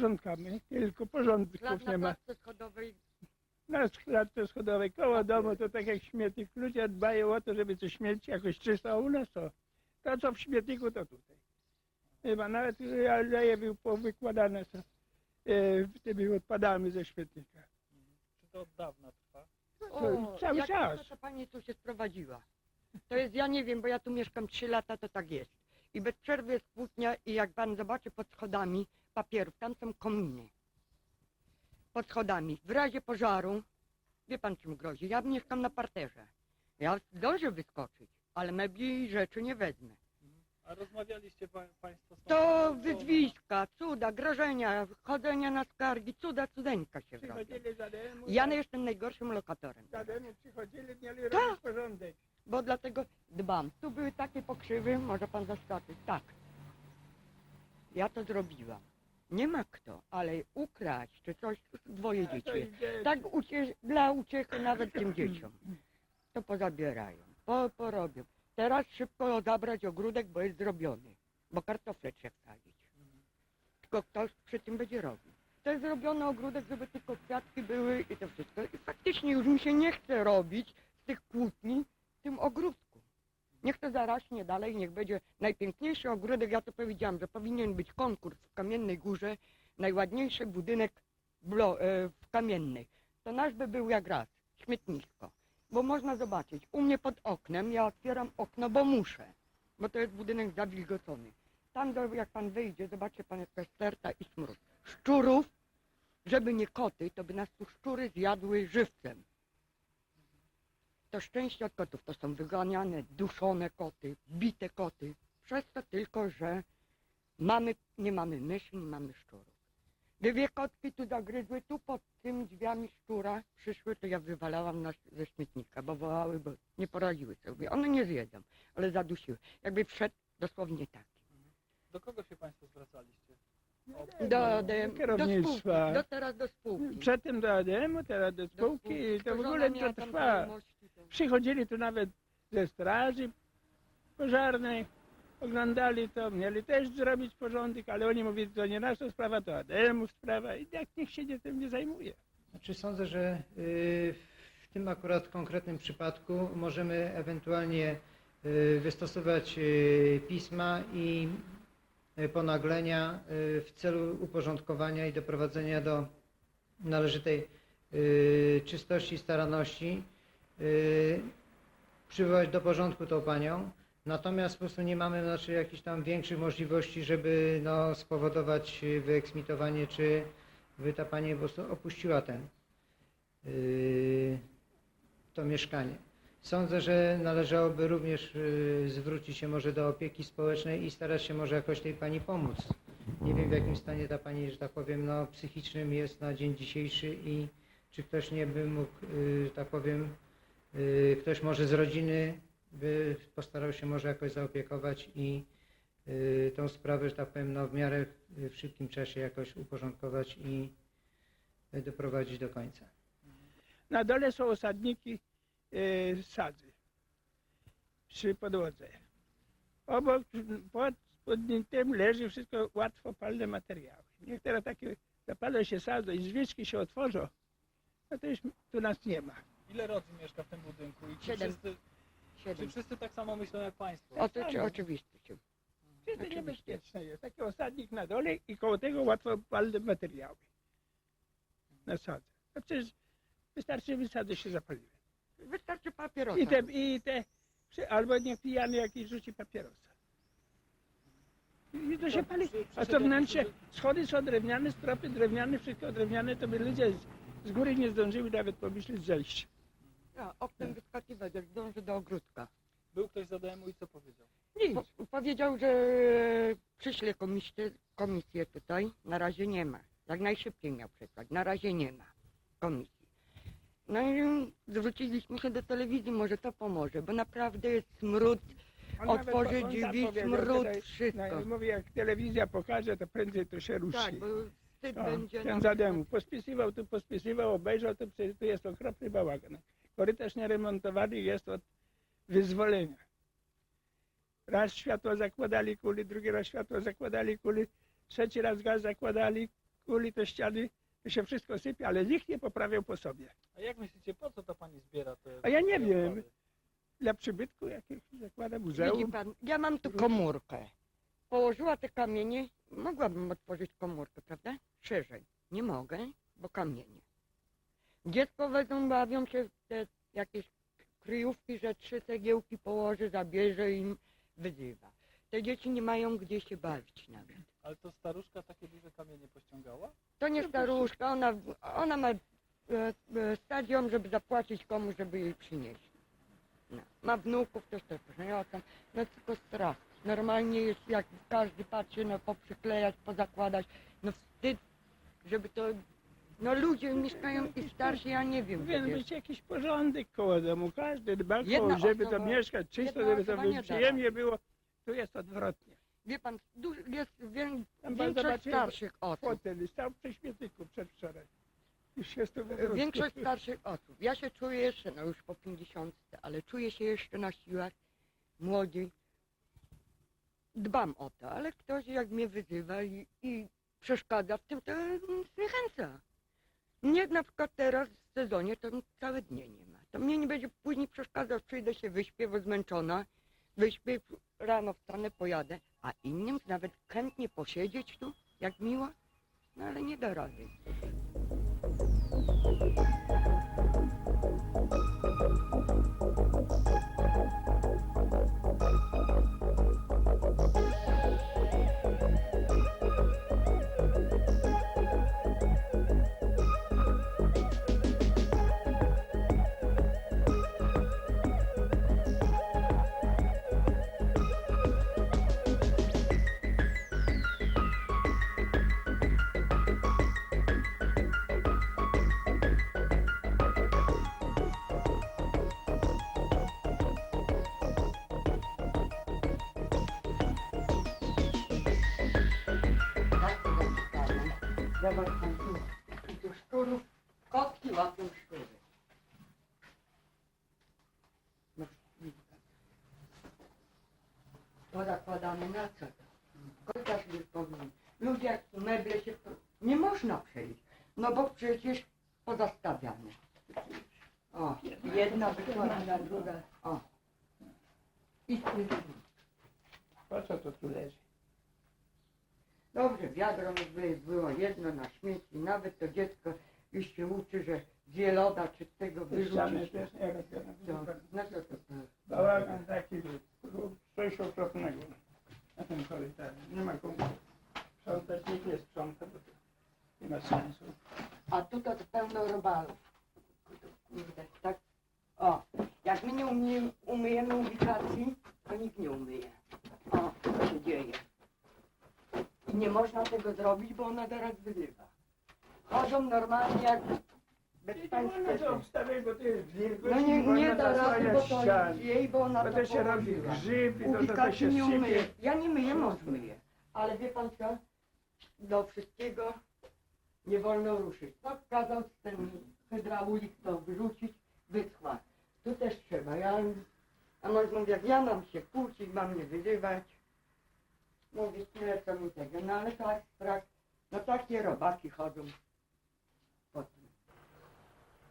porządkami, tylko porządków nie na ma. klatce schodowej Na klatce schodowej koło domu to tak jak śmietnik. Ludzie dbają o to, żeby to śmieć jakoś czysto, a u nas to, to co w śmietniku to tutaj. Chyba nawet leje był powykładane to, e, tymi odpadami ze śmietnika. Czy to od dawna trwa? To cały jak czas. To, to pani tu się sprowadziła. To jest, ja nie wiem, bo ja tu mieszkam 3 lata, to tak jest. I bez przerwy jest kłótnia i jak pan zobaczy pod schodami papierów, tam są kominy. Pod schodami. W razie pożaru, wie pan czym grozi? Ja mieszkam na parterze. Ja zdążę wyskoczyć, ale mebli i rzeczy nie wezmę. A rozmawialiście pa, Państwo z To wyzwiska, cuda, grożenia, chodzenia na skargi, cuda, cudeńka się wrodzą. Przychodzili za demu, Ja jestem najgorszym lokatorem. za demu przychodzili, mieli Tak. robić porządek. bo dlatego dbam. Tu były takie pokrzywy, może pan zaskoczyć. Tak. Ja to zrobiłam. Nie ma kto, ale ukraść czy coś, dwoje dzieci. jest. Tak ucie, dla uciechy nawet tym dzieciom. To pozabierają, po, porobią. Teraz szybko zabrać ogródek, bo jest zrobiony. Bo kartofle trzeba wsadzić. Tylko ktoś przy tym będzie robił. To jest zrobiony ogródek, żeby tylko kwiatki były i to wszystko. I faktycznie już mi się nie chce robić z tych kłótni w tym ogródku. Niech to zaraśnie dalej, niech będzie najpiękniejszy ogródek. Ja to powiedziałam, że powinien być konkurs w Kamiennej Górze, najładniejszy budynek e, w Kamiennej. To nasz by był jak raz, śmietnisko. Bo można zobaczyć, u mnie pod oknem, ja otwieram okno, bo muszę, bo to jest budynek zawilgocony. Tam, jak pan wyjdzie, zobaczy pan jaka sterta i smród. Szczurów, żeby nie koty, to by nas tu szczury zjadły żywcem. To szczęście od kotów, to są wyganiane, duszone koty, bite koty. Przez to tylko, że mamy, nie mamy myszy, nie mamy szczurów. Dwie kotki tu zagryzły, tu pod tymi drzwiami szczura przyszły, to ja wywalałam na, ze śmietnika, bo wołały, bo nie poradziły sobie. One nie zjedzą, ale zadusiły. Jakby wszedł dosłownie tak. Do kogo się Państwo zwracaliście? Do, do, do, kierownictwa. spółki, do teraz do spółki. Przedtem do ADM-u, teraz do Do spółki i to w ogóle to trwa. Przychodzili tu nawet ze straży pożarnej, oglądali to, mieli też zrobić porządek, ale oni mówili, to nie nasza sprawa, to ADM-u sprawa i jak nikt się nie, tym nie zajmuje. Znaczy sądzę, że y, w tym akurat konkretnym przypadku możemy ewentualnie y, wystosować y, pisma i ponaglenia w celu uporządkowania i doprowadzenia do należytej czystości i staranności, y, przywołać do porządku tą panią. Natomiast po prostu nie mamy znaczy, jakichś tam większych możliwości, żeby no, spowodować y, wyeksmitowanie, czy by ta pani po prostu opuściła ten, yy, to mieszkanie. Sądzę, że należałoby również yy, zwrócić się może do opieki społecznej i starać się może jakoś tej pani pomóc. Nie wiem w jakim stanie ta pani, że tak powiem, no, psychicznym jest na dzień dzisiejszy i czy ktoś nie by mógł, yy, tak powiem, ktoś może z rodziny by postarał się może jakoś zaopiekować i yy, tą sprawę, że tak powiem, no, w miarę yy, w szybkim czasie jakoś uporządkować i doprowadzić do końca. Na dole są osadniki sadzy przy podłodze. Obok, pod, pod tym leży wszystko łatwopalne materiały. Niektóre takie zapalą się sadzą i związki się otworzą, no to już tu nas nie ma. Ile rodzin mieszka w tym budynku? I czy Siedem. wszyscy, czy Siedem. wszyscy tak samo myślą jak Państwo? O, to czy, oczywiście. Wszystko Oczywiście. niebezpieczne jest. Taki osadnik na dole i koło tego łatwopalne materiały na sadze. No przecież wystarczy, żeby sady się zapaliły. Wystarczy papierosa. I te, i te przy- albo niech pijany jakiś rzuci papierosa. I to się pali. A to wnętrze, schody są drewniane, stropy drewniane, wszystko drewniane, to by ludzie z, z góry nie zdążyły nawet pomyśleć zejść. Ja, oknem wyskakiwać, jak dąży do ogródka. Był ktoś z ADM-u i co powiedział? Nic. Po, powiedział, że przyśle komisję, komisję tutaj. Na razie nie ma. Jak najszybciej miał przesłać. Na razie nie ma komisji. No i zwróciliśmy się do telewizji, może to pomoże, bo naprawdę jest smród, On nawet otworzy po- on drzwi, zapowiedział smród, wszystko. No, mówi, jak telewizja pokaże, to prędzej to się ruszy. Tak, bo wstyd O, będzie. ten na za przykład- demu. Pospisywał tu, pospisywał, obejrzał, to przecież tu jest okropny bałagan. Korytarz nieremontowany jest od wyzwolenia. Raz światło zakładali kuli, drugi raz światło zakładali kuli, trzeci raz gaz zakładali kuli te ściany, to się wszystko sypie, ale nikt nie poprawiał po sobie. A jak myślicie, po co to pani zbiera te A ja nie wiem. odpady? Dla przybytku jakiegoś zakłada Widzi muzeum. pan, ja mam tu komórkę. Położyła te kamienie, mogłabym otworzyć komórkę, prawda? Szerzej. Nie mogę, bo kamienie. Dziecko wezmą, bawią się w te jakieś kryjówki, że trzy cegiełki położy, zabierze im, wyzywa. Te dzieci nie mają gdzie się bawić nawet. Ale to staruszka takie duże kamienie pościągała? To nie staruszka, ona, ona ma e, e, stadion, żeby zapłacić komuś, żeby jej przynieść. No. Ma wnuków, też też tam, no tylko strach. Normalnie jest jak każdy patrzy, no poprzyklejać, pozakładać, no wstyd, żeby to, no ludzie mieszkają i starsi, ja nie wiem, Powinien przecież. być jakiś porządek koło domu. Każdy dba, Jedna żeby to osoba- mieszkać czysto, jedna żeby to osoba nie da przyjemnie było. Tu jest odwrotnie. Wie pan, jest wię, Tam pan większość zobaczy, starszych osób. Fotel stał przy śmietniku przedwczoraj. Już jest to E. Większość starszych osób. Ja się czuję jeszcze, no już po 50, ale czuję się jeszcze na siłach młodzi. Dbam o to, ale ktoś jak mnie wyzywa i, i przeszkadza w tym, to zniechęca. Mnie na przykład teraz w sezonie to całe dnie nie ma. To mnie nie będzie później przeszkadzał, przyjdę się wyśpię, bo zmęczona, wyśpię, rano wstanę, pojadę, a innym nawet chętnie posiedzieć tu, jak miło, no ale nie da rady. Zobacz pan tu, tu do szczurów, kotki łapią szczury. No, zakładamy na co to? Kotarz już powinien. Ludzie jak meble się... Nie można przejść, no bo przecież pozastawiane. O, jedna wykładana, druga... O. I tu Po co to tu leży? Dobrze, wiadro by było jedno na śmieci, nawet to dziecko już się uczy, że zieloda czy z tego wyrzucić. też nie robione. To, no to, to, to. Bałagan taki, coś okropnego na tym korytarzu. Nie ma komu sprzątać, nikt nie sprząta, bo to nie ma sensu. A tutaj to pełno robalów. Kurde, tak. O, jak my nie umie, umyjemy ubikacji, to nikt nie umyje. O, co się dzieje. I nie można tego zrobić, bo ona zaraz wylewa. Chodzą normalnie jak bez I nie to obstawiać, bo to jest wilgoć, No nie, nie da rady, bo to jest jej, bo ona Bo to się robi położyła. grzyb i to, to, to się nie umyję. sypie. Ja nie myję, mąż myje. Ale wie pan co? Do wszystkiego nie wolno ruszyć. To kazał ten hydraulik to wyrzucić, wyschła. Tu też trzeba. Ja, a mąż mówi, jak ja mam się kłócić, mam mnie wyzywać. Mówię, tyle co mi tego. No ale tak, tak. No takie robaki chodzą po tym.